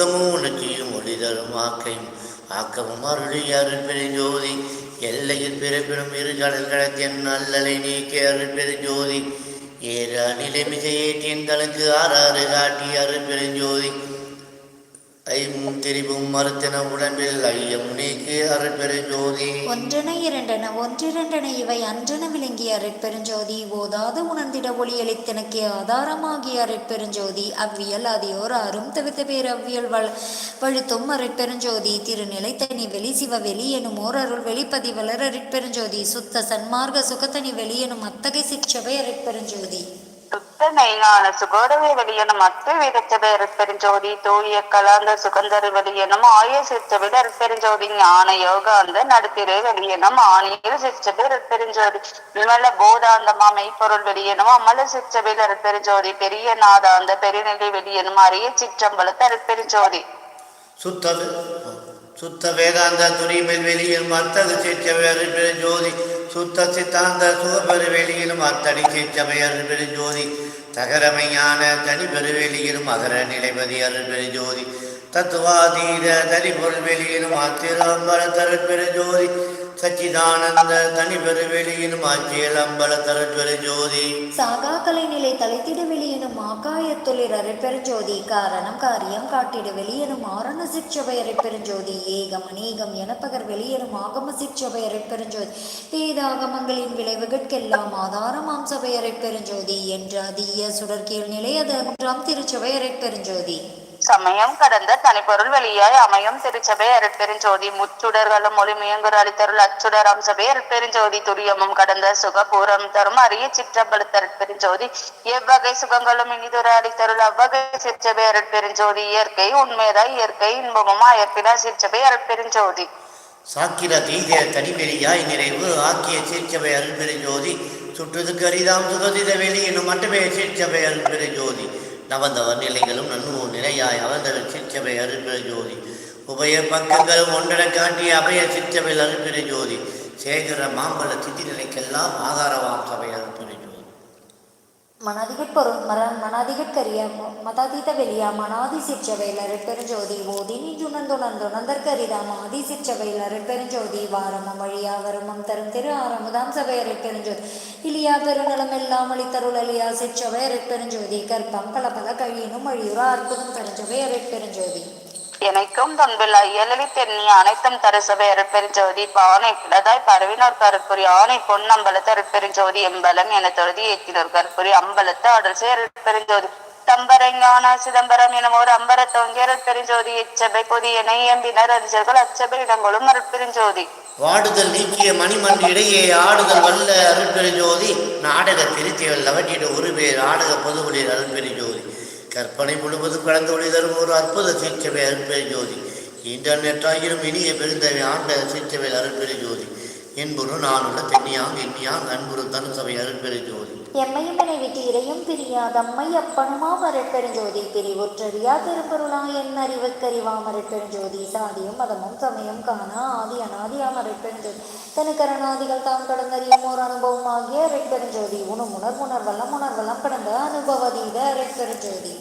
ஒழுக்கமும் உணர்ச்சியும் ஒளி தரும் ஆக்கையும் ஆக்கமும் அருளிய அருட்பெருஞ்சோதி எல்லையில் பிறப்பிடும் இரு கடல்களத்தின் நல்லலை நீக்கி அருட்பெருஞ்சோதி ஏற நிலைமிசை ஏற்றின் தனக்கு ஆறாறு காட்டி அருட்பெருஞ்சோதி ஐமும் திரிவும் மறுத்தன உடம்பில் ஐயம் நீக்கி அருட்பெருஞ்சோதி. ஒன்றென இரண்டென ஒன்றிரண்டென இவை அன்றென விளங்கிய அருட்பெருஞ்சோதி. ஓதாது உணர்ந்திட ஒளியளித்தனக்கே ஆதாரமாகிய அருட்பெருஞ்சோதி. அவ்வியல் அதியோர் அரும் தவித்த பேர் அவ்வியல் வள பழுத்தும் அருட்பெருஞ்சோதி திருநிலை தனி வெளி சிவவெளி எனும் ஓர் அருள் வெளிப்பதிவலர் அருட்பெருஞ்சோதி. சுத்த சன்மார்க்க சுகத்தனி வெளி எனும் அத்தகை சிற்றவை அருட்பெருஞ்சோதி. துத்தனையான சுகோடவை வெளியனும் அத்து வீரச்சபை அருட்பெருஞ்சோதி தூய கலாந்த சுகந்தர் வெளியனும் ஆய சிற்றபில் அருட்பெருஞ்சோதி ஞான யோகாந்த நடுத்திரு வெளியனும் ஆணியில் சிற்சபை அருட்பெருஞ்சோதி விமல போதாந்தமா மெய்ப்பொருள் வெளியனும் அமல சிற்சபையில் அருட்பெருஞ்சோதி பெரிய நாதாந்த பெருநிலை வெளியனும் அரிய சிற்றம்பலத்து அருட்பெருஞ்சோதி சுத்தது சுத்த வேதாந்த துணிமேல் வெளியிலும் அத்தகு சிற்சபை பெருஞ்சோதி சுத்த சித்தாந்த சுகபெரு அத்தனி அத்தடி சிற்றவையர் பெருஞ்சோதி தகரமையான தனி பெருவெளியிலும் அகர நிலைபதி அருள் பெருஞ்சோதி தத்துவாதீத தனி பொருள் வெளியிலும் அத்திரம்பல தருள் பெருஞ்சோதி சச்சிதானந்த தனி பெருவெளியிலும் அச்சியல் அம்பல தருள் பெருஞ்சோதி சாகா கலைநிலை தலைத்திட வெளியெனும் ஆகாயத்தொழில் அரைப்பெருஞ்சோதி. காரணம் காரியம் காட்டிட வெளியெனும் ஆரண சிற்றவை அரைப்பெருஞ்சோதி. ஏகம் அநேகம் எனப்பகர் வெளியெனும் ஆகம சிற்றவை அரைப்பெருஞ்சோதி. வேதாகமங்களின் விளைவுகளுக்கெல்லாம் ஆதாரமாம் சபை அரைப்பெருஞ்சோதி. என்ற அதிய சுடற்கியல் நிலை அது அன்றாம் திருச்சபை அரைப்பெருஞ்சோதி. சமயம் கடந்த தனிப்பொருள் வெளியாய் அமையும் திருச்சபை அருட்பெருஞ்சோதி முச்சுடர்களும் ஒளிமியங்குற அளித்தருள் அச்சுடர் அம்சபை அருட்பெருஞ்சோதி துரியமும் கடந்த சுகபூரம் தரும் அரிய சிற்றம்பலத்த அருட்பெருஞ்சோதி எவ்வகை சுகங்களும் இனிதுர அளித்தருள் அவ்வகை சிற்றபை அருட்பெருஞ்சோதி இயற்கை உண்மைதாய் இயற்கை இன்பமும் அயற்பினா சிற்றபை அருட்பெருஞ்சோதி. சாக்கிர தீத தனிவெளியாய் நிறைவு ஆக்கிய சீர்ச்சபை அருள்பெருஞ்சோதி சுற்றுதுக்கு அரிதாம் சுகதித வெளி என்னும் மட்டுமே சீர்ச்சபை அருள்பெருஞ்சோதி நவந்தவர் நிலைகளும் நன்னூர் நிலையாய் அவந்தவர் அருப்பிட ஜோதி. உபய பக்கங்களும் ஒன்றரை காட்டிய அபய அருப்பிட ஜோதி. சேகர மாம்பழ திதி நிலைக்கெல்லாம் ஆகாரவாம் சபை அருள்பெருஞ்சோதி மனாதிகட்பொருள் மர மனாதிகட்கரிய மதாதீத வெளியா மனாதி சிற்றவையில் அருட்பெருஞ்சோதி ஓதி நின்றுணர்ந்துணர்ந்துணர்ந்தற்கரிதாம் ஆதி சிற்றவையில் அருட்பெருஞ்சோதி வாரமம் வழியா வருமம் தரும் திரு ஆரமுதாம் சபை அருட்பெருஞ்சோதி இலியா பெருநலம் எல்லாம் அளித்தருள் அலியா சிற்றவை அருட்பெருஞ்சோதி கற்பம் பல பல கழியினும் அழியுற அற்புதம் தரஞ்சவை அருட்பெருஞ்சோதி எனக்கும் தொன்பில் இயலி தென்னி அனைத்தும் தருசபை அருட்பெருஞ்சோதி பானை பிளதாய் பரவினோர் கருப்புரி ஆனை பொன்னம்பலத்து அருட்பெருஞ்சோதி எம்பலம் என தொழுதி ஏற்றினோர் கருப்புரி அம்பலத்து ஆடல் சேர் அருட்பெருஞ்சோதி. தம்பரஞான சிதம்பரம் எனும் ஒரு அம்பர தொங்கிய அருட்பெருஞ்சோதி இச்சபை என எம்பினர் அறிஞர்கள் அச்சபை இடங்களும் அருட்பெருஞ்சோதி. வாடுதல் நீக்கிய மணிமன் இடையே ஆடுதல் வல்ல அருட்பெருஞ்சோதி நாடக திருத்தியல் லவட்டிட ஒரு பேர் ஆடக பொதுவுளிர் அருட்பெருஞ்சோதி. கற்பனை முழுவதும் கடந்த ஒளி தரும் ஒரு அற்புத சிற்றவை ஜோதி. இன்டர்நெட் ஆகியும் இனிய பெருந்தவை ஆண்ட சிற்றவை ஜோதி. என்புரு நானுள்ள தென்னியாங் எண்ணியாம் அன்புரு தனு சபை அருட்பெருஞ்சோதி எம்மையும் விட்டு இறையும் பிரியாதம்மை அப்பனுமா மரப்பெருஞ்சோதி பிரிவுற்றறியா திருப்பொருளா என் அறிவுக்கறிவா மரப்பெருஞ்சோதி சாதியும் மதமும் சமயம் காணா ஆதி அனாதியா மரப்பெருஞ்சோதி தனுக்கரணாதிகள் தாம் கடந்தறியும் ஓர் அனுபவம் ஆகிய அரைப்பெருஞ்சோதி உணம் உணர் உணர்வெல்லாம் உணர்வெல்லாம் கடந்த அனுபவதீத அரைப்பெருஞ்சோதி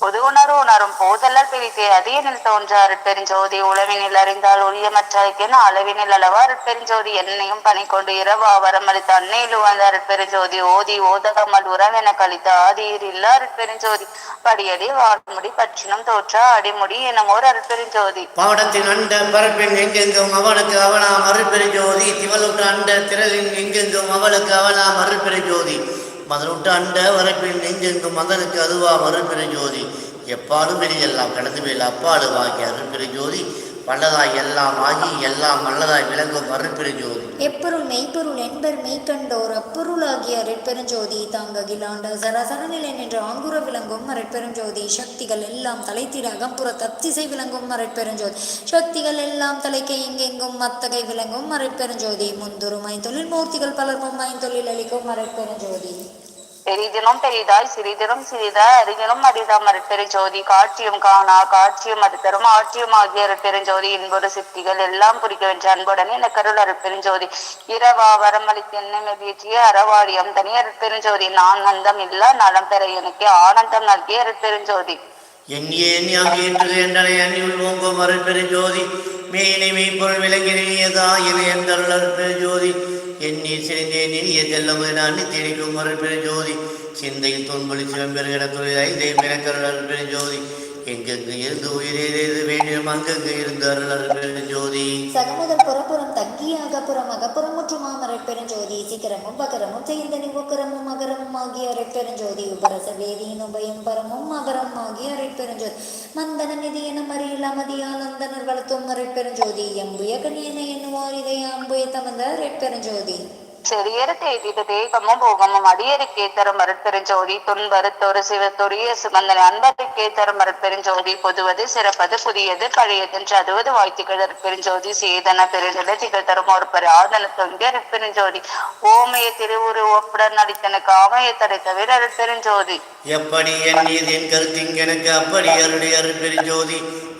பொது உணரும் போதெல்லாம் பிரித்தே அதிகனில் தோன்ற பெருஞ்சோதி உளவினில் அறிந்தால் ஒழியமற்றாய்க்கென அளவினில் அளவா பெருஞ்சோதி என்னையும் பணி கொண்டு இரவா வரமளித்த அன்னையில் வாழ்ந்த பெருஞ்சோதி ஓதி ஓதகமல் உறவென கழித்த ஆதியில் இல்ல பெருஞ்சோதி படியடி வான்முடி பற்றினம் தோற்றா அடிமுடி எனும் ஓர் அருட்பெருஞ்சோதி பாவடத்தின் அண்ட பரப்பின் எங்கெங்கும் அவனுக்கு அவனாம் அருட்பெருஞ்சோதி திவலுற்ற அண்ட திரளின் எங்கெங்கும் அவளுக்கு அவனாம் அருட்பெருஞ்சோதி மதனுட்டு அண்ட வரப்பின் நெஞ்செங்கும் மதனுக்கு அதுவா அருட்பெருஞ்சோதி எப்பாலும் வெளியெல்லாம் கடந்து போயில அப்பாடு பிரியன் ஜோதி. வல்லதாய் எல்லாம் ஆகி எல்லாம் வல்லதாய் விளங்கும் அருட்பெருஞ்சோதி. எப்பொருள் மெய்ப்பொருள் என்பர் மெய்க்கண்டோர் அப்பொருளாகிய அருட்பெருஞ்சோதி தாங்க கிலாண்ட சரசரநிலை நின்ற ஆங்குர விளங்கும் அருட்பெருஞ்சோதி. சக்திகள் எல்லாம் தலைத்திட அகம்புற தத்திசை விளங்கும் அருட்பெருஞ்சோதி. சக்திகள் எல்லாம் தலைக்கை எங்கெங்கும் அத்தகை விளங்கும் அருட்பெருஞ்சோதி. முந்துரும் ஐந்தொழில் மூர்த்திகள் பலர்க்கும் ஐந்தொழில் அளிக்கும் அருட்பெருஞ்சோதி. பெரிதினும் பெரிதாய் சிறிதினும் சிறிதாய் அரிதினும் அரிதாம் அருட்பெருஞ்சோதி காட்சியும் காணா காட்சியும் அறுத்தரும் ஆட்சியும் ஆகிய அருட்பெருஞ்சோதி இன்பொரு சித்திகள் எல்லாம் புரிக்க வென்ற அன்புடன் என கருள் அருட்பெருஞ்சோதி இரவா வரமளித்து என்னை மெதியற்றிய அறவாடியம் தனி அருட்பெருஞ்சோதி நான் நந்தம் இல்ல நலம் பெற எனக்கு ஆனந்தம் நல்கிய அருட்பெருஞ்சோதி எண்ணிய எண்ணியாகி என்று என்றனை அந்நியுள் உள்வோங்கும் அருட்பெரு ஜோதி. மேயினை மெய்ப்பொருள் விளங்கினியதாயில் என்றருள் அருட்பெரு ஜோதி. எண்ணி சிறிந்தே நிறிய செல்லமுது நான் திணிக்கும் அருட்பெரு ஜோதி சிந்தையில் தொன்பொழி சிவம்பெருகிற தொழில் ஐந்தை மினக்கருள் அருட்பெரு ஜோதி எங்கெங்கு இருந்து உயிரேது வேண்டும் அங்கங்கு இருந்து அருள் அருட்பெரு ஜோதி. சகமுதல் புறப்புறம் தங்கி அகப்புறம் அகப்புறம் முற்றுமாம் அரைப்பெருஞ்சோதி சிகரமும் பகரமும் சேர்ந்தனி உக்கரமும் அகரமும் ஆகிய அரைப்பெருஞ்சோதி உபரச வேதியின் உபயம் பரமும் அகரம் ஆகிய அரைப்பெருஞ்சோதி மந்தன நிதி என மறியில் அமதியால் அந்தனர் வளர்த்தும் அரைப்பெருஞ்சோதி எம்புய கணியனை என்னுவார் இதை அம்புய தமந்த அரைப்பெருஞ்சோதி செறியற தேதிட்டு தேகமும் போகமும் அடியருக்கே தரும் மறுப்பெருஞ்சோதி துன்பருத்தொரு சிவத்தொரிய சுமந்தன் அன்பருக்கே தரும் மறுப்பெருஞ்சோதி பொதுவது சிறப்பது புதியது பழையதென்று அதுவது வாய்த்திகள் பெருஞ்சோதி சேதன பெருநிலை திகழ் தரும் ஒரு பெரு ஆதன தொங்கிய பெருஞ்சோதி ஓமைய திருவுரு ஒப்புடன் நடித்தனுக்கு ஆமைய தடை தவிர அருட்பெருஞ்சோதி எப்படி எண்ணியது என் கருத்திங்கெனக்கு அப்படி அருடைய அருட்பெரு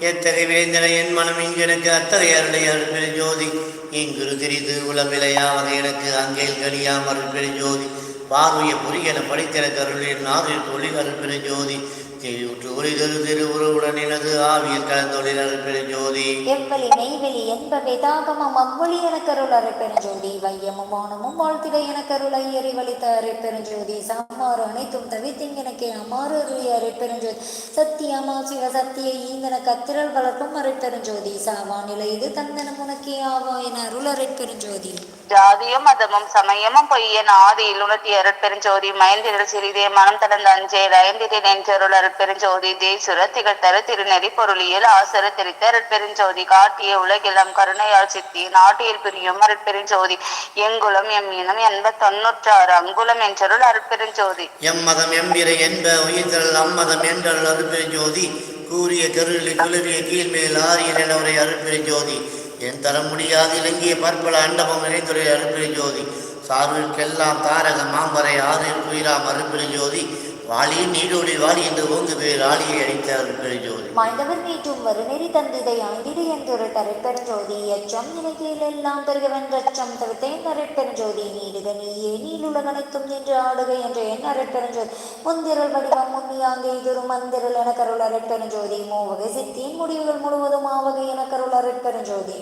எத்தகை வேந்தனை என் மனம் இங்கெனக்கு அத்தகைய அருளை அருட்பெரு ஜோதி. இங்குரு திரிது உளவிலையாவது எனக்கு அங்கேல் கனியாம் அருட்பெரு ஜோதி. பார்வைய புரியன படித்திற கருளின் நாரில் தொழில் அருட்பெரு ஜோதி. திரிவுற்று ஒளிதரு திருவுருவுடன் எனது ஆவியில் கலந்தொழில் அருட்பெரு ஜோதி. எவ்வளி மெய்வெளி என்பவை தாகமம் அவ்வொளி எனக்கருள் அரைப்பெருஞ்சோதி வையமும் வானமும் வாழ்த்திட எனக்கருள் ஐயறி வலித்த அரைப்பெருஞ்சோதி சாமாறு அனைத்தும் தவித்தின் எனக்கே அமாறு அருளி அரைப்பெருஞ்சோதி சத்தியமா சிவ சத்திய ஈந்தன கத்திரல் வளர்க்கும் அரைப்பெருஞ்சோதி சாவா நிலை இது தந்தனம் உனக்கே ஆவா என அருள் அரைப்பெருஞ்சோதி ஜாதியும் மதமும் சமயமும் பொய்யன் ஆதியில் உணர்த்தி அருட்பெருஞ்சோதி மயந்திரல் சிறிதே மனம் தளர்ந்த அஞ்சேல் ஐந்திரே நெஞ்சருள் அருட்பெருஞ்சோதி தேசுர திகழ்த்தர திருநெறி பொருளியல் ஆசர தெரித்த அருட்பெருஞ்சோதி காட்டிய உலகெல்லாம் கருணையால் சித்தி நாட்டியல் பிரியும் அருட்பெருஞ்சோதி எங்குளம் எம் இனம் எண்பத் தொன்னூற்றாறு அங்குளம் என்றருள் அருட்பெருஞ்சோதி. எம் மதம் எம் எம்பிரை என்ப உயிர்த்தல் அம்மதம் என்றல் அருட்பெரு ஜோதி கூறிய கருளி குளிரிய கீழ்மேல் ஆரியல் எனவரை அருட்பெரு ஜோதி என் தர முடியாது. இலங்கிய பற்பல அண்டமும் நினைத்துறை அருட்பெரு ஜோதி சார்பிற்கெல்லாம் தாரக மாம்பரை ஆறு குயிராம் அருட்பெரு ஜோதி வாளி நீடோடி வாளி என்று ஓங்கு பேர் ஆளியை அடித்த அருட்பெரு ஜோதி மாய்ந்தவர் மீட்டும் வருநெறி தந்திதை ஆண்டிடு என்றொரு தரைப்பெருஞ்சோதி எச்சம் நினைக்கையில் எல்லாம் பெருகவன் ரச்சம் தவிர்த்தேன் அரைப்பெருஞ்சோதி நீடுக நீயே நீலுலகனைத்தும் நின்று ஆடுக என்ற என் அரைப்பெருஞ்சோதி முந்திரல் வடிவம் முன்னியாங்கே இதொரு மந்திரல் என கருள் அரைப்பெருஞ்சோதி மூவகை சித்தியின் முடிவுகள் முழுவதும் ஆவகை என கருள் அரைப்பெருஞ்சோதி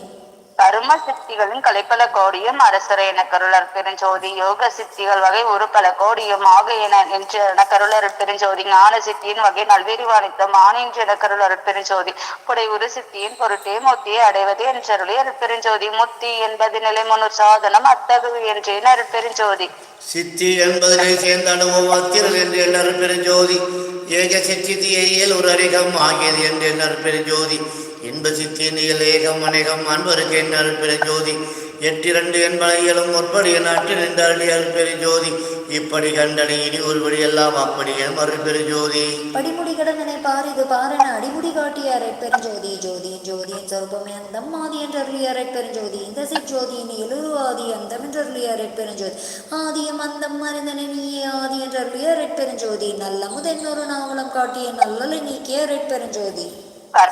கரும சித்திகளின் கலைப்பல கோடியும் அரசர என கருளர் பெருஞ்சோதி யோக சித்திகள் வகை ஒரு பல கோடியும் ஆக என என்று என கருளர் பெருஞ்சோதி ஞான சித்தியின் வகை நல்வேறு வாணித்தம் ஆணின்று என கருளர் பெருஞ்சோதி புடை ஒரு சித்தியின் பொருட்டே மொத்தியை அடைவது என்றருளி பெருஞ்சோதி முத்தி என்பது நிலை சாதனம் அத்தகு என்றேன் அருட்பெருஞ்சோதி. சித்தி என்பதனை அனுபவம் அத்திரல் என்று எண்ணர் பெருஞ்சோதி ஏக சித்தியையில் ஒரு அரிகம் ஆகியது என்று எண்ணர் பெருஞ்சோதி இன்ப சித்தியின் ஏகம் அநேகம் அன்பருக்கு எண்ணர் பெருஞ்சோதி எட்டிரண்டு என்பனையிலும் முற்படி நாட்டு நின்றருளி பெருஜோதி இப்படி கண்டனை இனி ஒருபடி எல்லாம் அப்படியே மறு பெருஜோதி படிமுடி கடந்தனை பாரிது பாரன அடிமுடி காட்டிய அரைப்பெருஞ்சோதி ஜோதியின் ஜோதியின் சொருபமே அந்தம் ஆதி அரை அரைப்பெருஞ்சோதி இந்த சிற்றோதியின் எழுரு ஆதி அந்தம் அரை பெருஞ்சோதி ஆதியம் அந்தம் மருந்தனை நீயே ஆதி என்றி அரை பெருஞ்சோதி நல்ல முதன் ஒரு நாவலம் காட்டிய நல்லலை நீக்கிய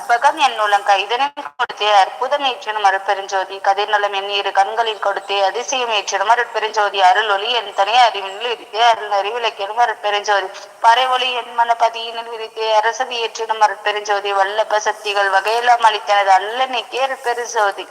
அரைப்பெருஞ்சோதி என் என்னுள்ளம் கைதனில் கொடுத்தே அற்புதம் ஏற்றினும் அருட்பெருஞ்சோதி. கதிர்நலம் என் இரு கண்களில் கொடுத்தே அதிசயம் ஏற்றினும் அருட்பெருஞ்சோதி. அருள் ஒளி என் தனி அறிவினில் இருத்தே. அருள் அறிவிலக்கினும் அருட்பெருஞ்சோதி. ஒளி என் மனபதியினில் விரித்தே அரசதி ஏற்றினும் அருட்பெருஞ்சோதி. வல்லப்ப சக்திகள் வகையெல்லாம் அளித்தனது அல்ல நீக்கே அருட்பெருஞ்சோதி.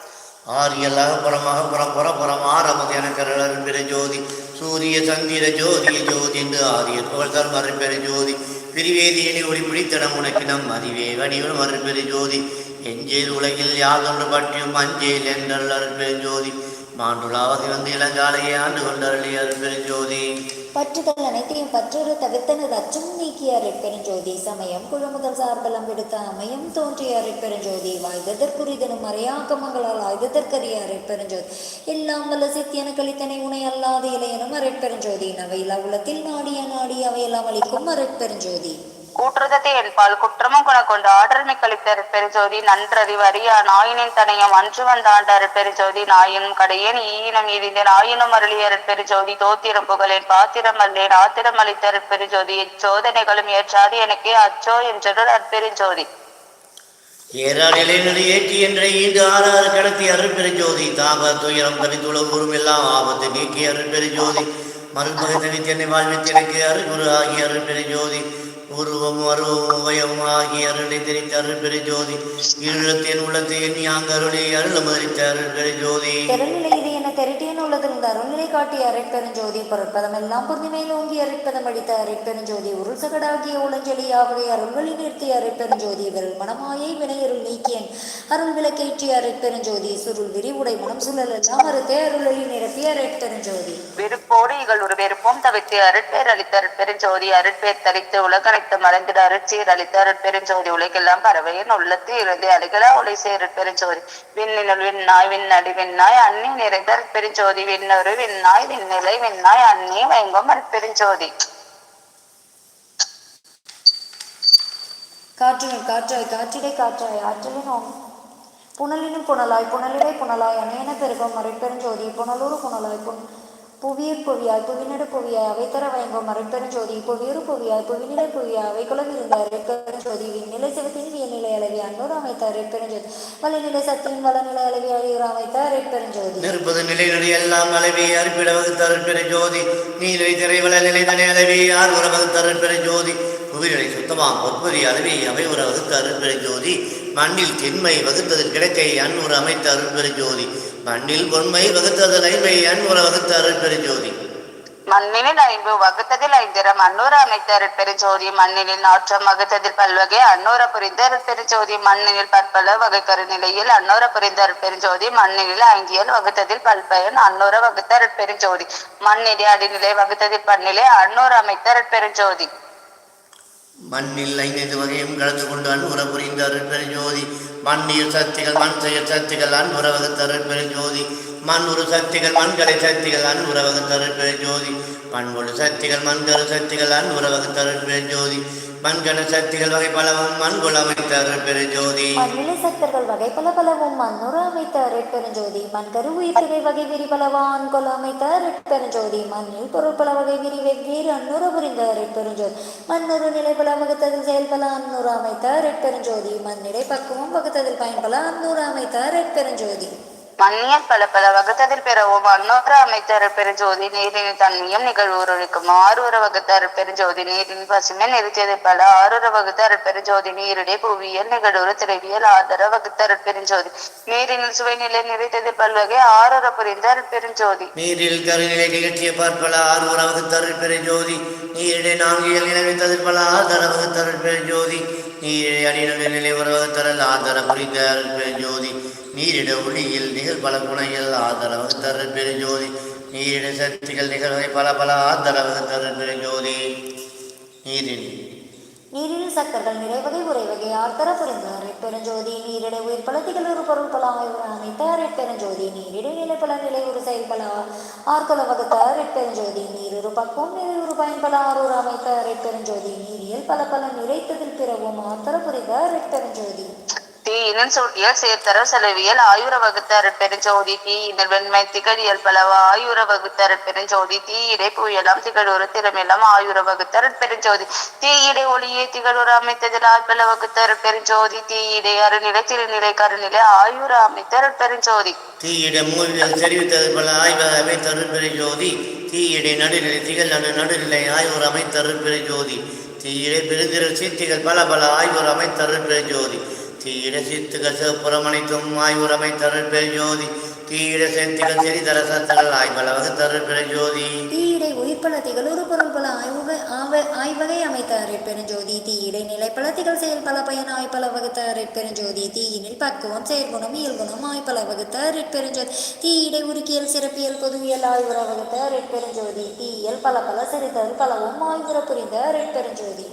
ஆரியல் அகப்புறம் அகப்புறம் புறப்புறம் ஆரம்பது என கருளர் பெருஞ்சோதி சூரிய சந்திர ஜோதி ஜோதி என்று ஆரிய புகழ்தல் மறுபெரு ஜோதி பிரிவேதியினி ஒளி பிடித்தடம் உனக்கிடம் அறிவே வடிவம் அருள்பெரு ஜோதி. எஞ்சேல் உலகில் யாதொன்று பற்றியும் அஞ்சேல் என்றல் அருள்பெருஞ்சோதி ஜோதி. மாண்டுலாவதி வந்து இளங்காலையே ஆண்டு கொண்டருளி அருட்பெரு ஜோதி. பற்றுதல் அனைத்தையும் பற்றொரு தவிர்த்தனது அச்சம் நீக்கிய அரைப்பெருஞ்சோதி சமயம் குழுமுதல் சார்பலம் விடுத்த அமையும் தோன்றிய அரைப்பெருஞ்சோதி வாய்ததற்குரிதனும் மறையாக்கமங்களால் ஆயுதத்திற்கரிய அரைப்பெருஞ்சோதி எல்லாம் வல்ல சித்தியன கழித்தனை உனை அல்லாத இலையனும் அரைப்பெருஞ்சோதி நவையில உலத்தில் நாடிய நாடி அவையெல்லாம் அளிக்கும் அரைப்பெருஞ்சோதி கூற்றுதத்தை என்பால் குற்றமும் குண கொண்டு ஆற்றல் மிக்களித்த பெருஜோதி நன்றறிவு அறியா நாயினின் தனையம் அன்று வந்தாண்டார் பெருஜோதி நாயினும் கடையேன் ஈயினும் இதிந்தேன் ஆயினும் அருளியர் பெருஜோதி தோத்திரம் புகழேன் பாத்திரம் அல்லேன். ஆத்திரம் அளித்தர் பெருஜோதி இச்சோதனைகளும் ஏற்றாது எனக்கே அச்சோ என்றொரு அற்பெருஜோதி ஏறாநிலை ஏற்றி என்ற ஈண்டு ஆறாறு கடத்தி அருட்பெரு தாப துயரம் தவித்துள்ள ஊரும் எல்லாம் ஆபத்து நீக்கி அருட்பெரு ஜோதி மறுபகை தனித்தென்னை வாழ்வித்து எனக்கு அருகுரு ஆகிய அருட்பெரு உருவம் அருவம் உபயம் ஆகிய அருளை தெரித்த அருள்பெரு ஜோதி ஈழத்தின் உள்ளத்தை யாங்க அங்கருளை அருள் மதித்த அருள்பெரு ஜோதி திறநிலை இது என திரட்டியன் உள்ளது அருள்நிலை காட்டிய அரைப்பெருஞ்சோதி பொருட்பதம் எல்லாம் புரிமையில் ஓங்கி அரைப்பதம் அடித்த அரைப்பெருஞ்சோதி உருள் சகடாகிய உளஞ்செழியாகவே அருள்வழி நிறுத்திய அரைப்பெருஞ்சோதி விரல் மனமாயை வினையருள் நீக்கியன். அருள் விளக்கேற்றிய அரைப்பெருஞ்சோதி சுருள் விரிவுடை மனம் சுழல் எல்லாம் அறுத்தே அருளொளி நிரப்பிய அரைப்பெருஞ்சோதி வெறுப்போடு இகழ் ஒரு வெறுப்பும் தவிர்த்து அருட்பேர் அளித்த அருட்பெருஞ்சோதி அருட்பேர் தரித்து உலகனைத்து மறைந்திட அருட்சீர் அளித்த அருட்பெருஞ்சோதி உலகெல்லாம் பறவையின் உள்ளத்து இருந்து அழுகலா உலை சேருட்பெருஞ்சோதி விண்ணினுள் விண்ணாய் விண்ணடி விண்ணாய் அன்னி நிறைந்த அருட்பெருஞ்சோதி விண்ணொரு விண்ணாய் விண்ணிலை விண்ணாய் அன்னி வைங்கும் அருட்பெருஞ்சோதி காற்றினுள் காற்றாய் காற்றிடை காற்றாய் ஆற்றலின் புனலினும் புனலாய் புனலிடை புனலாய் அணையன பெருகும் மறைப்பெருஞ்சோதி புனலூறு புனலாய் புன் புவியீர் புவியாய் புவிநடு புவியாய் அவை தர வயங்கும் மறைப்பெருஞ்சோதி புவியூறு புவியாய் புவிநிலை புவியாய் அவை குலவிருந்த அரைப்பெருஞ்சோதி விண்ணிலை சிவத்தின் வியநிலை அளவி அன்னூர் அமைத்த அரைப்பெருஞ்சோதி வலைநிலை சத்தியின் வளநிலை அளவி அழியூர் அமைத்த அரைப்பெருஞ்சோதி நிற்பது நிலைநடி எல்லாம் அளவி அற்பிட வகுத்த அருட்பெரு ஜோதி. நீலை திரைவள நிலை தனி அளவி ஆர் உர வகுத்த அருட்பெரு ஜோதி. புவிகளை சுத்தமாம் பொற்பதி அளவி அவை உர வகுத்த அருட்பெரு ஜோதி. மண்ணில் திண்மை வகுத்ததில் கிடக்கை அன்னூர் அமைத்த அருட்பெரு ஜோதி. மண்ணில் பொன்மை வகுத்ததன் ஐமை அன்னுற வகுத்த அருட்பெரு ஜோதி மண்ணினில் ஐம்பு வகுத்ததில் ஐந்திரம் அன்னூறு அமைத்த அருட்பெருஞ்சோதி மண்ணினில் நாற்றம் வகுத்ததில் பல்வகை அன்னூர புரிந்த அருட்பெருஞ்சோதி மண்ணினில் பற்பல வகை கருநிலையில் அன்னூர புரிந்த அருட்பெருஞ்சோதி மண்ணினில் ஐந்தியல் வகுத்ததில் பல்பயன் அன்னூர வகுத்த அருட்பெருஞ்சோதி மண்ணிலே அடிநிலை வகுத்ததில் பன்னிலை அன்னூறு அமைத்த அருட்பெருஞ்சோதி. மண்ணில் ஐந்து வகையும் கலந்து கொண்டு அன்புற புரிந்த அருட்பெரு மண்ணீர் சக்திகள் மண் செய்ய சக்திகள் அன்புற வகுத்த அருட்பெரு ஜோதி. மண்ணுறு சக்திகள் மண்கலை சக்திகள் அன்புற வகுத்த அருட்பெரு ஜோதி. மண்கொடு சக்திகள் மண்கரு சக்திகள் அன்புற வகுத்த அருட்பெரு ஜோதி. மண்கண சக்திகள் வகை பலவும் மண்குள் அமைத்த அருட்பெரு ஜோதி மண்ணிலை சத்தர்கள் வகை பல பலவும் மண்ணுற அமைத்த பெருஞ்சோதி. மண்கரு உயிர்த்திகை வகை விரி பலவான் கொல் அமைத்த பெருஞ்சோதி. மண்ணில் பொருள் பல வகை விரி வெவ்வேறு அன்னுற புரிந்த பெருஞ்சோதி. மண்ணுறு நிலை பல வகுத்ததில் செயல்பல அன்னூறு அமைத்த அரைப்பெருஞ்சோதி மண்ணிடை பக்குவம் வகுத்ததில் பயன்பல அன்னூறு அமைத்த பெருஞ்சோதி. மண்ணியல் பல பல வகுத்ததில் பெறவும் அன்னோர அமைத்த பெருஞ்சோதி நீரின் தன்மையும் நிகழ்வுருக்கும் ஆறுர வகுத்த பெருஞ்சோதி நீரின் பசுமை நிறுத்தியது பல. ஆறுர வகுத்த பெருஞ்சோதி நீரிடை புவியியல் நிகழ்வுறு திரவியல். ஆதர வகுத்தர் பெருஞ்சோதி நீரின் சுவைநிலை நிறைத்தது பல்வகை. ஆறுர புரிந்த பெருஞ்சோதி. நீரில் கருநிலை நிகழ்ச்சிய பார்ப்பல. ஆறுவர வகுத்தர் அருட்பெரு ஜோதி நான்கியல் நிலவித்தது பல. ஆதர வகுத்தர் பெருஞ்சோதி ஜோதி நீரிடை நிலை உற வகுத்தரல். ஆதர புரிந்த பெருஞ்சோதி ஜோதி நீரிட ஒளியில் நிகழ் பல குணையில் ஆதரவு தரு பெருஞ்சோதி. நீரிட சக்திகள் நிகழ்வை பல பல ஆதரவு தரு பெருஞ்சோதி. நீரின் நீரின் சக்கர்கள் நிறைவகை உறைவகை ஆர்த்தர புரிந்த அரைப்பெருஞ்சோதி நீரிடை உயிர் திகழ் ஒரு பொருள் பல ஆய்வு அமைத்த பெருஞ்சோதி. நீரிடை நிலை பல நிலை ஒரு செயல்பல ஆர்கொல வகுத்த நீர் ஒரு பக்குவம் நிலை ஒரு பயன்பல ஆரூர் அமைத்த பெருஞ்சோதி. நீரியல் பல பல நிறைத்ததில் பிறவும் ஆர்த்தர புரிந்த பெருஞ்சோதி. தீயினில் சூட்டியல் சேர்த்தர செலவியல் ஆயுர வகுத்த பெருஞ்சோதி தீயினில் வெண்மை திகழியல் பலவ ஆயுர வகுத்த பெருஞ்சோதி தீயிடை புயலாம் திகழூர் திறமெல்லாம் ஆயுர வகுத்த பெருஞ்சோதி. தீயிடை ஒளியே திகழொரு அமைத்ததில் ஆழ்பல வகுத்த பெருஞ்சோதி தீயிடை அருநிலை திருநிலை கருநிலை ஆயுர அமைத்த பெருஞ்சோதி. தீயிட மூவிகள் தெரிவித்தது பல ஆய்வக அமைத்த பெருஞ்சோதி ஜோதி தீயிடை நடுநிலை திகழ் நடு நடுநிலை ஆயுர் அமைத்த பெருஞ்சோதி. ஜோதி தீயிடை பெருந்திரள் சீத்திகள் பல பல ஆய்வோர் அமைத்த பெருஞ்சோதி. ஜோதி தீயிட சித்துகள் சிவப்புறம் அனைத்தும் ஆய்வோர் அமைத்த அருட்பெரு ஜோதி. தீயிட செத்திகள் செறிதர சத்துகள் ஆய்வல வகுத்த தீயிடை உயிர்ப்பல ஒரு பொருள் பல ஆய்வுக ஆவ ஆய்வகை அமைத்த அரைப்பெருஞ்சோதி தீயிடை நிலை பல திகழ் செயல் பல பயன் ஆய்ப்பல வகுத்த அரைப்பெருஞ்சோதி தீயினில் பக்குவம் செயற்குணம் இயல்குணம் ஆய்ப்பல வகுத்த அரைப்பெருஞ்சோதி தீயிடை உருக்கியல் சிறப்பியல் பொதுவியல் ஆய்வுற வகுத்த அரைப்பெருஞ்சோதி தீயியல் பல பல சிறிதல் பலவும் ஆய்வுற புரிந்த அரைப்பெருஞ்சோதி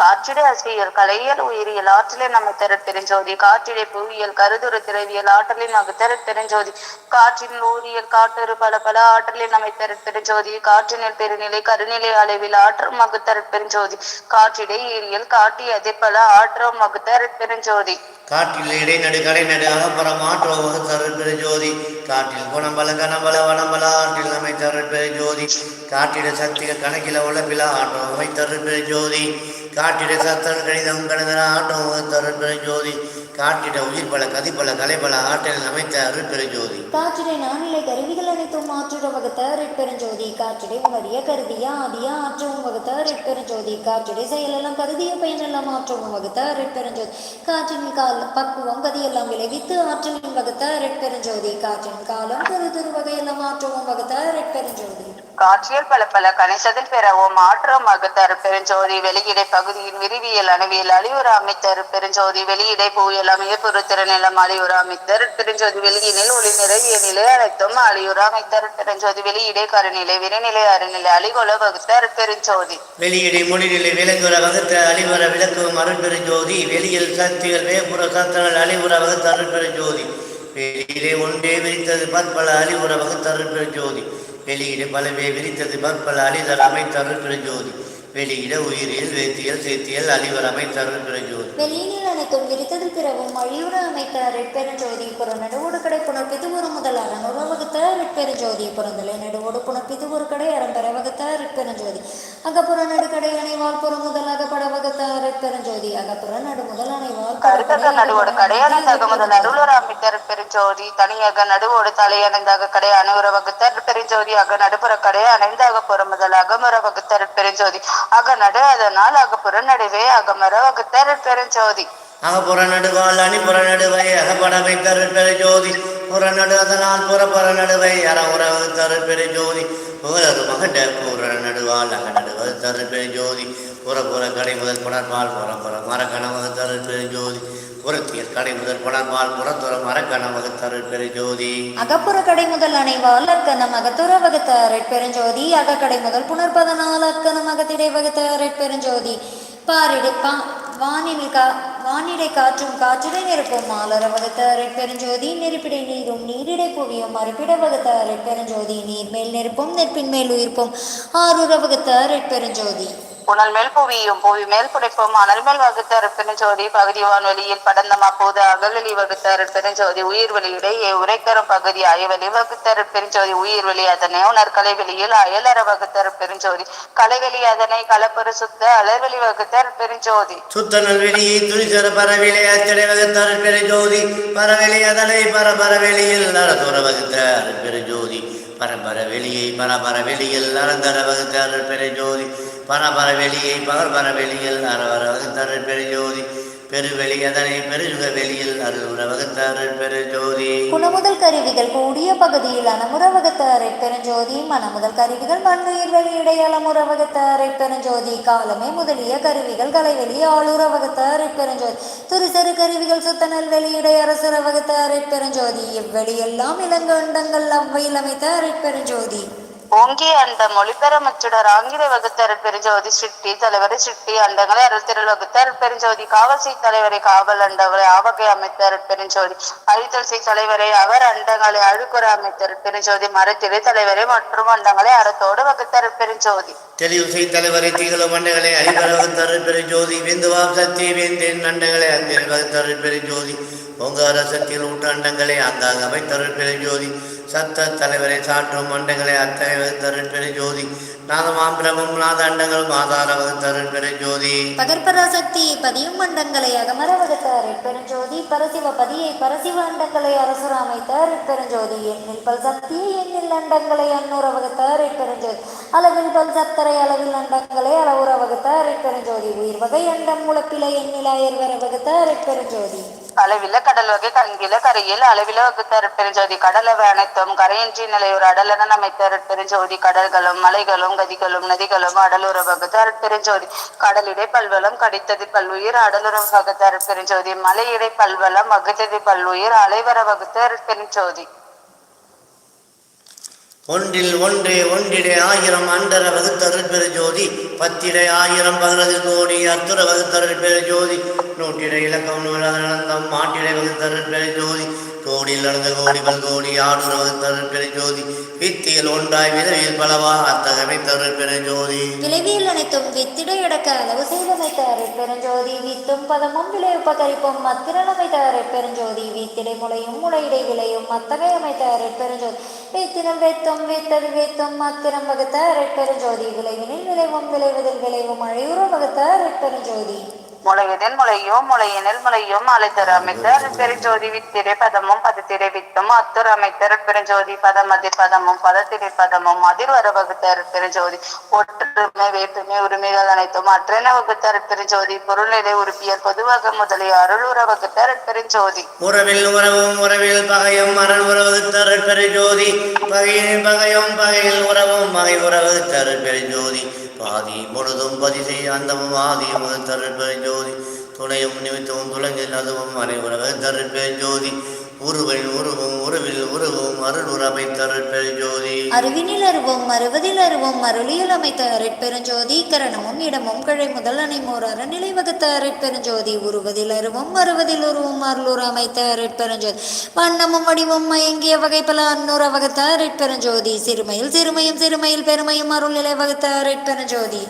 காற்றிடை அசிரியல் கலையியல் உயிரியல் ஆற்றலின் அமைத்தர தெரிஞ்சோதி. காற்றிடை புவியியல் கருதுறு திரவியல் ஆற்றலின் வகுத்தர தெரிஞ்சோதி. காற்றின் ஊரியல் காட்டுறு பல பல ஆற்றலின் அமைத்தர தெரிஞ்சோதி. காற்றினில் பெருநிலை கருநிலை அளவில் ஆற்றம் வகுத்தர பெருஞ்சோதி காற்றிடை ஈரியல் காட்டி அதிர்பல ஆற்றம் வகுத்தர பெருஞ்சோதி காற்றில் இடைநடு கடைநடு அகப்பறம் ஆற்றோ வகுத்த அருட்பெரு ஜோதி காற்றில் குணம்பல கனபல வனம்பல ஆற்றில் நம்மை அருட்பெரு ஜோதி காற்றிட சக்திகள் கணக்கில உழப்பில ஆற்றோ அமைத்த அருட்பெரு ஜோதி காட்டிட சத்தன் கணிதம் கடந்த ஆட்டம் வகுத்த ஜோதி காட்டிட உயிர் பல கதிப்பல கலைப்பல ஆற்றல் அமைத்த அருட்பெரு ஜோதி காற்றிடை நானிலை கருவிகள் அனைத்தும் மாற்றுட வகுத்த ரெட்பெருஞ்சோதி காற்றிடை உணரிய கருதிய ஆதியா ஆற்றவும் வகுத்த ரெட்பெருஞ்சோதி காற்றிடை செயலெல்லாம் கருதிய பயனெல்லாம் ஆற்றவும் வகுத்த ரெட்பெருஞ்சோதி காற்றின் கால் பக்குவம் கதியெல்லாம் விளைவித்து ஆற்றலின் வகுத்த ரெட்பெருஞ்சோதி காற்றின் காலம் கருதுரு வகையெல்லாம் ஆற்றவும் வகுத்த ரெட்பெருஞ்சோதி காற்றியல் பல பல கணிசதில் பெறவும் மாற்றம் வகுத்தரு பெருஞ்சோதி வெளியிடை பகுதியின் விரிவியல் அணுவியல் அழிவுற அமைத்தர் பெருஞ்சோதி வெளியிடை பூயல் அமைய திறநிலம் அழிவுற அமைத்தர் பெருஞ்சோதி வெளியினில் ஒளி நிறைய நிலை அனைத்தும் அழியுற அமைத்தர் பெருஞ்சோதி வெளியிடை கருநிலை விரைநிலை அருநிலை அழிகொல வகுத்தர் பெருஞ்சோதி. வெளியிடை மொழிநிலை விலங்குற வகுத்த அழிவுற விளக்கும் அருட்பெரு ஜோதி வெளியில் சக்திகள் வேப்புற சத்தங்கள் அழிவுற வகுத்த அருட்பெரு வெளியிலே ஒன்றே விரித்தது பற்பல அழிவுற வகுத்த அருட்பெரு ஜோதி வெளியீடு பலவே விரித்தது பற்பல அழிதல் அமைத்த அருட்பெரு வெளியிட உயிரியல் வேத்தியல் சேத்தியல் அழிவர் அமைத்த அருட்பெரு ஜோதி வெளியினில் அனைத்தும் விரித்தது பிறவும் அழியுற அமைத்த ரெட்பெருஞ்சோதி புற நடுவோடு கடை புணர்ப்பித்து ஒரு முதல் அறநூறு வகுத்த ரெட்பெருஞ்சோதி புறந்தலை நடுவோடு புணர்ப்பித்து ஒரு கடை அறம்பெற வகுத்த ரெட்பெருஞ்சோதி அகப்புற நடுக்கடை அணைவால் புற முதல் அகப்பட வகுத்த ரெட்பெருஞ்சோதி அகப்புற நடு முதல் அணைவால் கருத்தக நடுவோடு கடையணைந்தாக முதல் அருளுர அமைத்தர் பெருஞ்சோதி தனியாக நடுவோடு தலையணைந்தாக கடை அணுகுற வகுத்தர் பெருஞ்சோதி அக நடுப்புற கடை அணைந்தாக புற முதல் அகமுற வகுத்தர் பெருஞ்சோதி அக நடு அதனால் அகப்புற நடுவே அகமர வகுத்தர் பெருஞ்சோதி. அகப்புற நடுவால் அணிப்புற நடுவை அகப்பட வைத்தரு பெரு ஜோதி புற நடு அதனால் புறப்புற நடுவை தரு பெரு ஜோதி புகழரு மகண்ட புற நடுவால் அக நடுவது தரு பெரு ஜோதி புறப்புற கடை முதல் புணர்பால் புறப்புற மரக்கணவகு தரு பெரு ஜோதி புறத்தியல் கடை முதல் புணர்பால் புறத்துற மரக்கணம் வகுத்தரு பெரு ஜோதி அகப்புற கடை முதல் அணைவால் அக்கணம் அகத்துற வகுத்தாரை பெருஞ்சோதி. அகக்கடை முதல் புணர்பதனால் அக்கணம் அகத்திடை வகுத்தாரை ரெட்பெருஞ்சோதி பாரிடு பா வானில் கா வானிடை காற்றும் காற்றிடை நெருப்பும் மாலர வகுத்தாரை ரெட்பெருஞ்சோதி நெருப்பிடை நீரும் நீரிடை புவியும் மறுப்பிட வகுத்த ரெட்பெருஞ்சோதி நீர் மேல் நெருப்பும் நெருப்பின் மேல் உயிர்ப்பும் ஆறுற வகுத்தாரை ரெட்பெருஞ்சோதி புனல் மேல் புவியும் புவி மேல் புடைப்பும்? அனல் மேல் வகுத்தார் பெருஞ்சோதி பகுதி வான்வெளியில் படந்தம்? அப்போது அகவெளி வகுத்தார் பெருஞ்சோதி உயிர் வெளியிடையே உரைக்கரும் பகுதி அயவெளி வகுத்தார் பெருஞ்சோதி உயிர் வெளி அதனை உணர் கலைவெளியில் அயலற வகுத்தார் பெருஞ்சோதி. கலைவெளி அதனை கலப்பரு சுத்த அலர்வெளி வகுத்தார் பெருஞ்சோதி. சுத்த நல்வெளியை துணிசர பரவிலை அச்சடை வகுத்தார் பெருஞ்சோதி. பரவெளி அதனை பரபர வெளியில் நரதுற வகுத்தரு பெரு ஜோதி வெளியை பரபர வெளியில் நரந்தர வகுத்தார் பெருஞ்சோதி. பரபரவெளியை பரபர வெளியை பகர்பர வெளியில் பெருவெளி அதனை பெருக வெளியில் அருள் வகுத்தரு பெருஜோதி. குணமுதல் கருவிகள் கூடிய பகுதியில் அனமுற பெருஞ்சோதி மனமுதல் கருவிகள் மண்ணுயிர் வெளியிடை அலமுற வகுத்த பெருஞ்சோதி காலமே முதலிய கருவிகள் கலைவெளி ஆளுற வகுத்த ரெட்பெருஞ்சோதி துரிசரு கருவிகள் சுத்தனல் வெளியிடை அரசுற வகுத்த ரெட்பெருஞ்சோதி இவ்வெளியெல்லாம் இளங்கண்டங்கள் அவ்வையில் அமைத்த பெருஞ்சோதி ஓங்கிய அந்த மொழிபெறமச்சுடர் ஆங்கில வகுத்தர் பெருஞ்சோதி சிட்டி தலைவர் சிட்டி அண்டங்களை அருள்திரள் வகுத்தர் பெருஞ்சோதி காவல்சி தலைவரை காவல் அண்டங்களை ஆவகை அமைத்தர் பெருஞ்சோதி அழித்தல் தலைவரை அவர் அண்டங்களை அழுக்குற அமைத்தர் பெருஞ்சோதி மரத்திரை தலைவரை மற்றும் அண்டங்களை அறத்தோடு வகுத்தர் பெருஞ்சோதி. தெளிவு தலைவரை திகழும் மண்டகளை அறிவர வகுத்தர் பெருஞ்சோதி ஜோதி விந்துவாம் சக்தி வேந்தேன் அண்டங்களை அந்தில் வகுத்தர் பெருஞ்சோதி ஜோதி ஓங்கார சக்தியில் ஊட்டு அண்டங்களை அந்தாக அமைத்தர் பெருஞ்சோதி ஜோதி சத்த தலைவரை சாற்றும் மண்டங்களை அத்தனை தருண் பெரு ஜோதி. நாதமாம் பிரமும் நாத அண்டங்களும் ஆதார வகுத்தரு பெரு ஜோதி. பகற்பராசக்தி பதியும் மண்டங்களை அகமர வகுத்த பெருஞ்சோதி பரசிவ பதியை பரசிவ அண்டங்களை அரசுர அமைத்த ரெட்பெருஞ்சோதி எண்ணில் பல் சக்தியை எண்ணில் அண்டங்களை அன்னூர வகுத்த பெருஞ்சோதி அளவில் பல் சத்தரை அளவில் அண்டங்களை அளவுற வகுத்த பெருஞ்சோதி உயிர் வகை அண்டம் முளப்பிலை எண்ணில் அயர்வர வகுத்த பெருஞ்சோதி அளவில கடல் வகை கண்கில கரையில் அளவில வகுத்தர் பெருஞ்சோதி கடலவை அனைத்தும் கரையின்றி நிலையூர் அடலன அமைத்தர் பெருஞ்சோதி கடல்களும் மலைகளும் கதிகளும் நதிகளும் அடலுற வகுத்தர் பெருஞ்சோதி கடலிடை பல்வலம் கடித்தது பல்லுயிர் அடலுற வகுத்தர் பெருஞ்சோதி மலையிடை பல்வளம் வகுத்தது பல்லுயிர் அலைவர வகுத்தர் பெருஞ்சோதி ஒன்றில் ஒன்றே ஒன்றிடை ஆயிரம் அண்டர வகுத்தருள் பெரு ஜோதி பத்திடை ஆயிரம் பதினது கோடி அத்துர வகுத்தருள் பெரு ஜோதி இலக்கம் நூலகம் மாட்டிடை வகுத்தருள் ஜோதி. கோடியில் நடந்த கோடிகள் கோடி ஆடுற வகுத்தருள் பெரு ஜோதி. வித்தியில் ஒன்றாய் விதவியில் பலவா அத்தகமை தருள் ஜோதி. விளைவியல் அனைத்தும் வித்திட எடக்க அளவு செய்தமைத்த அரைப்பெருஞ்சோதி வித்தும் பதமும் விளை உபகரிப்பும் மத்திரமைத்த அரைப்பெருஞ்சோதி வித்திடை முளையும் முளையிடை விளையும் அத்தகை அமைத்த அரைப்பெருஞ்சோதி வேத்தினம் வேத்தும் வேத்தது வேத்தும் மத்திரம் வகுத்த அரைப்பெருஞ்சோதி விளைவினில் விளைவும் விளைவதில் விளைவும் அழையுற வகுத்த அரைப்பெருஞ்சோதி முளையதில் முளையும் முளையினில் முளையும் அழைத்தர் அமைத்தர். பெருஞ்சோதி வித்திரை பதமும் பதத்திரை வித்தும். அத்துர் அமைத்தர் பெருஞ்சோதி பதமதிர் பதமும் பதத்திரை பதமும். அதிர் வர வகுத்தர் பெருஞ்சோதி. ஒற்றுமை வேற்றுமை உரிமைகள் அனைத்தும் அற்றென வகுத்தர் பெருஞ்சோதி. பொருள்நிலை உறுப்பியர் பொதுவாக முதலிய அருள் அருளுற வகுத்தர் பெருஞ்சோதி. உறவில் உறவும் உறவில் பகையும் மரண் உறவு தருள் பெரு ஜோதி பகையின் பகையும் பகையில் உறவும் மகை உறவு தருள் பெரு ஜோதி பாதி பொழுதும் பதிசை அந்தமும் ஆதியும் தருள் ஜோதி. துணையும் நிமித்தமும் துலங்கில் அதுவும் மறை உறவு ஜோதி. உருவன் உருவம் உருவில் உருவம் அருள் உறவை தருள் அருவினில் அருவம் அறுவதில் அருளியல் அமைத்த அரைப்பெருஞ்சோதி கரணமும் இடமும் கிழை முதல் அணைமோர் அறநிலை வகுத்த அரைப்பெருஞ்சோதி உருவதில் அருவும் அறுவதில் உருவம் அருளூர் அமைத்த அரைப்பெருஞ்சோதி வண்ணமும் வடிவும் மயங்கிய வகை பல அன்னூர் வகுத்த அரைப்பெருஞ்சோதி சிறுமையில் சிறுமையும் சிறுமையில் பெருமையும் அருள்நிலை வகுத்த அரைப்பெருஞ்சோதி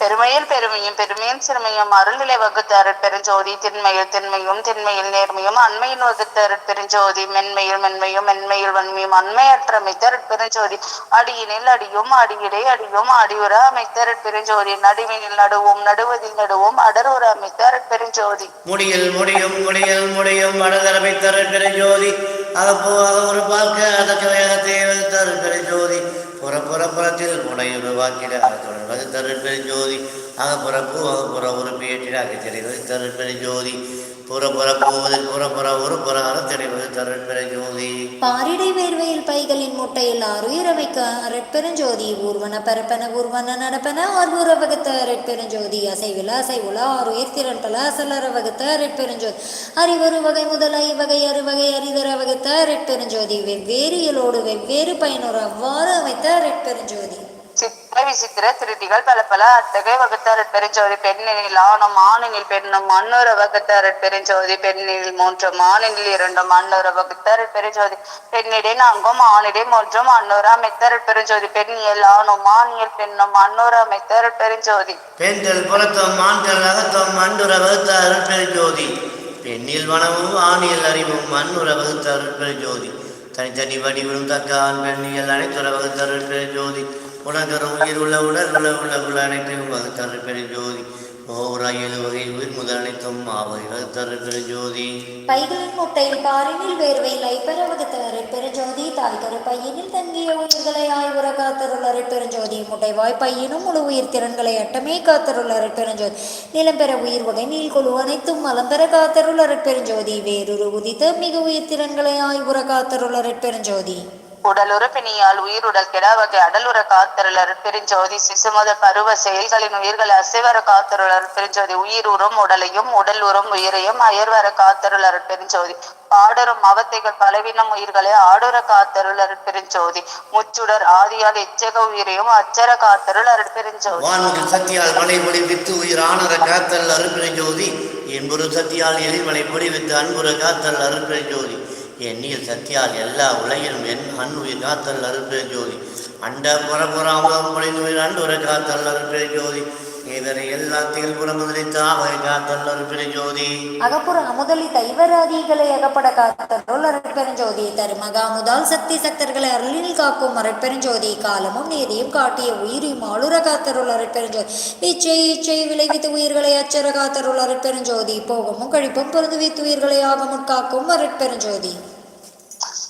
பெருமையில் பெருமையும் பெருமையில் சிறுமையும் அருள்நிலை வகுத்த அருட்பெருஞ்சோதி திண்மையில் திண்மையும் திண்மையில் நேர்மையும் அண்மையில் வகுத்த அருட்பெருஞ்சோதி மென்மையில் மென்மையும் மென்மையில் வன்மையும் அண்மையற்ற அமைத்த அருட்பெருஞ்சோதி அடியினில் அடியும் அடியிலே அடியும் அடியுற அமைத்த அருட்பெருஞ்சோதி நடுவினில் நடுவோம் நடுவதில் நடுவோம் அடருற அமைத்த அருட்பெருஞ்சோதி முடியில் முடியும் முடியில் முடியும் வடதரவை தருள் பெரு ஜோதி அகப்போ அகமுறு பார்க்க அதற்கு வேகத்தை தருள் பெரு புறப்புறப்புறத்தில் புற புற தொடர்வது தருப்பெருஞ்சோதி அகப்புறப்பு அகப்புற பூ தெரிவது தருப்பெருஞ்சோதி புறப்புற போவதில் புறப்புற ஒரு புற அறத்தெளிவது தருள் பாரிடை வேர்வையில் பைகளின் முட்டையில் ஆறுயிரமைக்க அரட்பெருஞ்சோதி ஊர்வன பரப்பன ஊர்வன நடப்பன ஆர்வூர வகுத்த அரட்பெருஞ்சோதி அசைவில அசைவுல ஆறுயிர் திரண்டல அசலர வகுத்த அரட்பெருஞ்சோதி. அறிவொரு வகை முதல் ஐவகை அறுவகை அரிதர வகுத்த அரட்பெருஞ்சோதி. வெவ்வேறு இயலோடு வெவ்வேறு பயனோர் அவ்வாறு அமைத்த அரட்பெருஞ்சோதி. விசித்திர திருட்டிகள் பல பல அத்தகை வகுத்தார் பெருஞ்சோதி பெண்ணினில் ஆணும் ஆணினில் பெண்ணும் மன்னோர வகுத்தார் பெருஞ்சோதி பெண்ணில் மூன்றும் ஆணினில் இரண்டும் அன்னோர வகுத்தார் பெருஞ்சோதி பெண்ணிடை நான்கும் ஆணிடை மூன்றும் அன்னோர அமைத்தார் பெருஞ்சோதி பெண்ணியல் ஆணும் ஆணியல் பெண்ணும் அன்னோர அமைத்தார் பெருஞ்சோதி. பெண்கள் புறத்தம் ஆண்கள் அகத்தம் மண்டுற வகுத்த பெருஞ்சோதி. ஜோதி பெண்ணில் வனமும் ஆணியல் அறிவும் மண்ணுற வகுத்த பெருஞ்சோதி. ஜோதி தனித்தனி வடிவிலும் தக்க ஆண் பெண்ணியல் அனைத்துற வகுத்த பெருஞ்சோதி. ஜோதி உலகரும் உயிர் உள்ள உடல் உள்ள உள்ள உள்ள அனைத்தையும் வகுத்த அருட்பெரு ஜோதி. ஓர் ஏழு வகை உயிர் முதல் அனைத்தும் ஆவை வகுத்த அருட்பெரு ஜோதி. பைகளின் முட்டையில் பாரினில் வேர்வையில் ஐப்பர வகுத்த அரைப்பெருஞ்சோதி தாய்கரு பையனில் தங்கிய உயிர்களை ஆய்வுற ஜோதி. முட்டை வாய் பையனும் முழு உயிர் திறன்களை அட்டமே காத்தருள் அரைப்பெருஞ்சோதி நிலம் பெற உயிர் வகை நீள்குழு அனைத்தும் மலம் பெற காத்தருள் ஜோதி. வேறொரு உதித்த மிக உயிர் திறன்களை ஆய்வுற காத்தருள் ஜோதி. உடலுறுப்பினியால் உயிருடல் கெடாவகை அடலுற காத்தருளர் பெருஞ்சோதி சிசுமத பருவ செயல்களின் உயிர்கள் அசைவர காத்தருளர் பெருஞ்சோதி உயிர் உறும் உடலையும் உடல் உறும் உயிரையும் அயர்வர காத்தருளர் பெருஞ்சோதி பாடரும் அவத்தைகள் பலவீனம் உயிர்களை ஆடுற காத்தருளர் பெருஞ்சோதி முச்சுடர் ஆதியால் எச்சக உயிரையும் அச்சர காத்தருள் பெருஞ்சோதி வான்முகில் சத்தியால் மலை பொடி வித்து உயிர் ஆனர காத்தல் அருட்பெரு என்பொரு சத்தியால் எதிர்மலை பொடி வித்து அன்புற காத்தல் அருட்பெரு என் நீர் சத்தியால் எல்லா உலகிலும் என் அன் உயிர் காத்தல் அருட்பெரு ஜோதி அண்ட புறப்புறாமலம் பொழிந்து அண்டு ஒரு காத்தல் அருட்பெரு ஜோதி இவரை எல்லா அகப்பட காத்தருள் தருமகா முதல் சக்தி சக்தர்களை அருளில் காக்கும் அரைப்பெருஞ்சோதி காலமும் நீதியும் காட்டிய உயிரையும் ஆளுர காத்தருள் அரைப்பெருஞ்சோதி இச்சை இச்சை விளைவித்து உயிர்களை அச்சர காத்தருள் அரைப்பெருஞ்சோதி போகமும் கழிப்பும் பொருந்து வைத்து உயிர்களை ஆகமுட் காக்கும் அரைப்பெருஞ்சோதி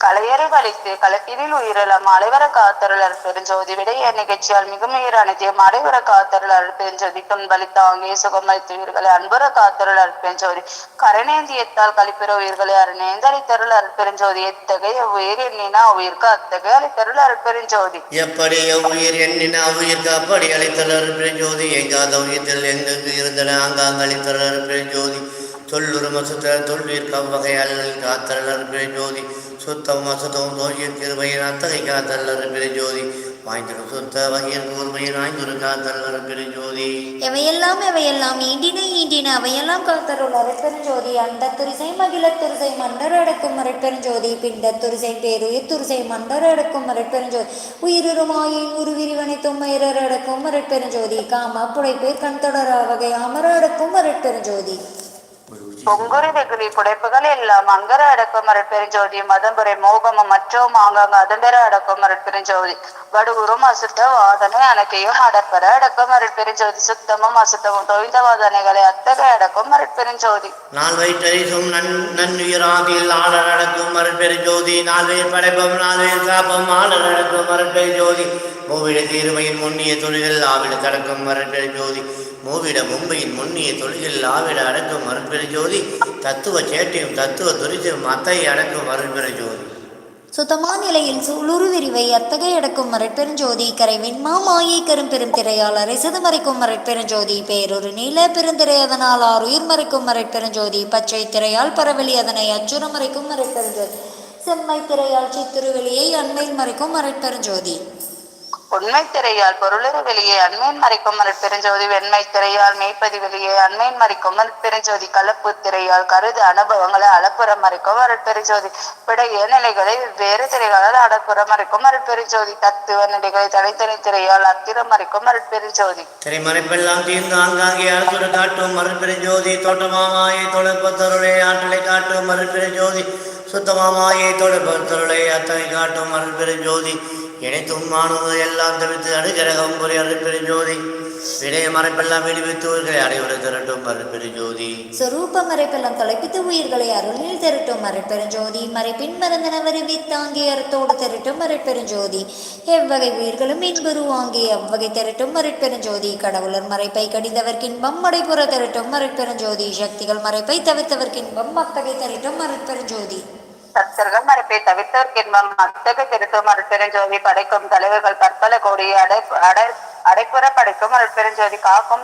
கலையறை வலித்து கலப்பினில் உயிரலம் அலைவர காத்தருளர் பெருஞ்சோதி விடைய நிகழ்ச்சியால் மிகுமீர் அனைத்தையும் அடைவர காத்தருளர் பெருஞ்சோதி துன்பலி சுகம் சுகமளித்து உயிர்களை அன்புற காத்தருளர் பெருஞ்சோதி. கரணேந்தியத்தால் கழிப்பிற உயிர்களை அருணேந்தரை தருள் அற்பெருஞ்சோதி எத்தகைய உயிர் எண்ணினா உயிர்க்கு அத்தகைய அழைத்தருள் அற்பெருஞ்சோதி எப்படிய உயிர் எண்ணினா உயிர்க்கு அப்படி அழைத்தல் அற்பெருஞ்சோதி எங்காத உயிர்த்தில் எங்கெங்கு இருந்தன ஆங்காங்க அழைத்தல் அற்பெருஞ்சோதி ஜோதி தொல்லுரு மசுத்த தொல்லுயிர் கவ்வகை அல்லல் காத்தல் ஜோதி சுத்தம் அசுத்தம் தோஷிய திருவையின் அத்தகை காத்தல் ஜோதி வாய்ந்திடும் சுத்த வகையில் கூர்மையின் ஆய்ந்துரு காத்தல் ஜோதி எவையெல்லாம் எவையெல்லாம் ஈண்டின ஈண்டின அவையெல்லாம் காத்தருள் அரைப்பெருஞ்சோதி அந்த துரிசை மகிழ துரிசை மண்டர் அடக்கும் அரைப்பெருஞ்சோதி பிண்ட துரிசை பேருயிர் துரிசை மண்டர் அடக்கும் அரைப்பெருஞ்சோதி உயிருமாயின் உருவிரிவனை மயிரர் அடக்கும் அரைப்பெருஞ்சோதி காம புடைப்பேர் கண் தொடரா வகை அமர அடக்கும் அரைப்பெருஞ்சோதி. பொங்குரு புடைப்புகள் எல்லாம் அங்கர அடக்கும் அருட்பெருஞ்சோதி மதம்புரை மோகமும் மற்றும் ஆங்காங்க அதம்பெற அடக்கும் அருட்பெருஞ்சோதி வடுகுறும் அசுத்த வாதனை அணைக்கையும் அடப்பெற அடக்கும் அருட்பெருஞ்சோதி சுத்தமும் அசுத்தமும் தொழில் வாதனைகளை அத்தகை அடக்கும் அருட்பெருஞ்சோதி நால் வயிற்றறிசும் நன் நன்னுயிராகில் ஆடல் அடக்கும் அருட்பெரும் ஜோதி நால்வேர் படைப்பம் நால்வேர் காப்பும் ஆளர் அடக்கும் அருட்பெரும் ஜோதி மூவிட தீர்மையின் முன்னிய தொழில்கள் ஆவிட தடக்கும் அருட்பெரும் ஜோதி மூவிட மும்பையின் முன்னிய தொழிலில் ஆவிட அடக்கும் அருட்பெரும் ஜோதி தத்துவ சேட்டையும் தத்துவ துரிசையும் அத்தை அடக்கும் அருட்பெரும் ஜோதி. சுத்தமா நிலையில் சூளுரு விரிவை அத்தகை அடக்கும் மரட்பெருஞ்சோதி கரைவின் மாமாயை கரும்பெரும் திரையால் அரைசது மறைக்கும் மரட்பெருஞ்சோதி பேரொரு நீல பெருந்திரை அதனால் ஆறுயிர் மறைக்கும் மரட்பெருஞ்சோதி பச்சை திரையால் பரவெளி அதனை அச்சுர மறைக்கும் மரட்பெருஞ்சோதி செம்மை திரையால் சித்திருவெளியை அண்மையில் மறைக்கும் மரட்பெருஞ்சோதி உண்மை திரையால் பொருளுறு வெளியே அண்மையின் மறைக்கும் பெருஞ்சோதி வெண்மை திரையால் மெய்ப்பதி வெளியே அண்மையின் மறைக்கும் பெருஞ்சோதி கலப்பு திரையால் கருது அனுபவங்களை அளப்புறம் மறைக்கும் அருட்பெருஞ்சோதி பிடைய நிலைகளை வேறு திரைகளால் அடப்புறம் மறைக்கும் அருட்பெருஞ்சோதி தத்துவ நிலைகளை தனித்தனி திரையால் அத்திரம் மறைக்கும் அருட்பெருஞ்சோதி திரைமறைப்பெல்லாம் தீர்ந்து ஆங்காங்கே அரசுர காட்டும் மறுபெரும் ஜோதி தோட்டமாமாயை தொழிற்பத்தருளை ஆற்றலை காட்டும் மறுபெரும் ஜோதி சுத்தமாமாயை தொழப்பத்தருளை அத்தனை காட்டும் மறுபெரும் ஜோதி இணைத்தும் மாணுவது எல்லாம் தவிர்த்து அணுகிரகம் புரி அருட்பெரும் ஜோதி விடைய மறைப்பெல்லாம் விடுவித்து உயிர்களை அடைவுரை திரட்டும் மறுபெரும் ஜோதி சொரூப மறைப்பெல்லாம் தொலைப்பித்து உயிர்களை அருளில் திரட்டும் மறைப்பெருஞ்சோதி மறைப்பின் மறந்தன வருவி தாங்கி அறத்தோடு திரட்டும் மறைப்பெருஞ்சோதி எவ்வகை உயிர்களும் இன்புருவாங்கி அவ்வகை திரட்டும் மறைப்பெருஞ்சோதி கடவுளர் மறைப்பை கடிந்தவர்க்கின்பம் மடைபுற திரட்டும் மறைப்பெருஞ்சோதி சக்திகள் மறைப்பை தவிர்த்தவர்க்கின்பம் அத்தகை திரட்டும் மறைப்பெருஞ்சோதி சத்தர்கள் மறைப்பை தவிர்த்தோர்க்கின்பம் அத்தக திருத்தும் அருட்பெருஞ்சோதி படைக்கும் தலைவர்கள் பற்பல கோடி அடை அடை அடைப்புற படைக்கும் அருட்பெருஞ்சோதி காக்கும்